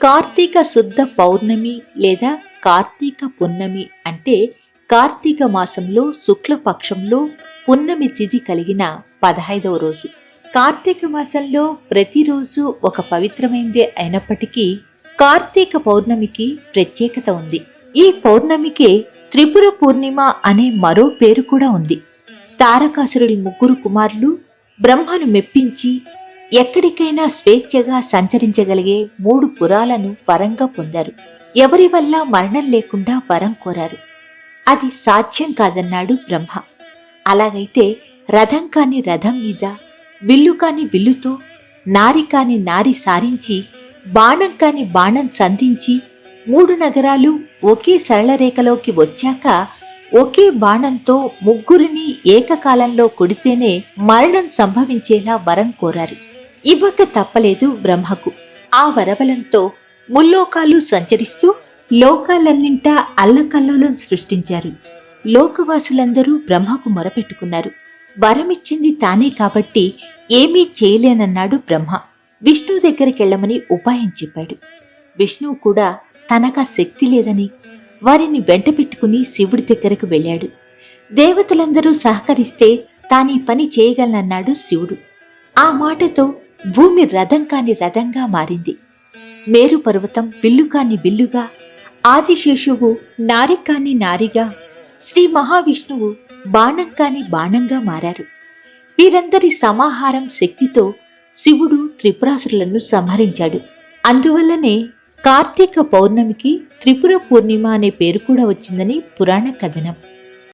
కార్తీక శుద్ధ పౌర్ణమి లేదా కార్తీక పున్నమి అంటే కార్తీక మాసంలో శుక్లపక్షంలో పున్నమి తిథి కలిగిన పదహైదవ రోజు. కార్తీక మాసంలో ప్రతిరోజు ఒక పవిత్రమైందే అయినప్పటికీ కార్తీక పౌర్ణమికి ప్రత్యేకత ఉంది. ఈ పౌర్ణమికే త్రిపుర పూర్ణిమ అనే మరో పేరు కూడా ఉంది. తారకాసురుడి ముగ్గురు కుమారులు బ్రహ్మను మెప్పించి ఎక్కడికైనా స్వేచ్ఛగా సంచరించగలిగే మూడు పురాలను వరంగా పొందారు. ఎవరి వల్ల మరణం లేకుండా వరం కోరారు. అది సాధ్యం కాదన్నాడు బ్రహ్మ. అలాగైతే రథం కాని రథం మీద విల్లు కాని విల్లుతో నారి కాని నారి సారించి బాణం కాని బాణం సంధించి మూడు నగరాలు ఒకే సరళ రేఖలోకి వచ్చాక ఒకే బాణంతో ముగ్గురిని ఏకకాలంలో కొడితేనే మరణం సంభవించేలా వరం కోరారు. ఇవ్వక తప్పలేదు బ్రహ్మకు. ఆ వరబలంతో ముల్లోకాలు సంచరిస్తూ లోకాలన్నింటా అల్లకల్లోలం సృష్టించారు. లోకవాసులందరూ బ్రహ్మకు మొరపెట్టుకున్నారు. వరమిచ్చింది తానే కాబట్టి ఏమీ చేయలేనన్నాడు బ్రహ్మ. విష్ణు దగ్గరికెళ్ళమని ఉపాయం చెప్పాడు. విష్ణువు కూడా తనకా శక్తి లేదని వారిని వెంట పెట్టుకుని శివుడి దగ్గరకు వెళ్ళాడు. దేవతలందరూ సహకరిస్తే తానీ పని చేయగలనన్నాడు శివుడు. ఆ మాటతో భూమి రథం కాని రథంగా మారింది. మేరు పర్వతం బిల్లు కాని బిల్లుగా ఆదిశేషువు నారి కాని నారిగా శ్రీ మహావిష్ణువు బాణం కాని బాణంగా మారారు. వీరందరి సమాహారం శక్తితో శివుడు త్రిపురాసురులను సంహరించాడు. అందువల్లనే కార్తీక పౌర్ణమికి త్రిపుర పూర్ణిమ అనే పేరు కూడా వచ్చిందని పురాణ కథనం.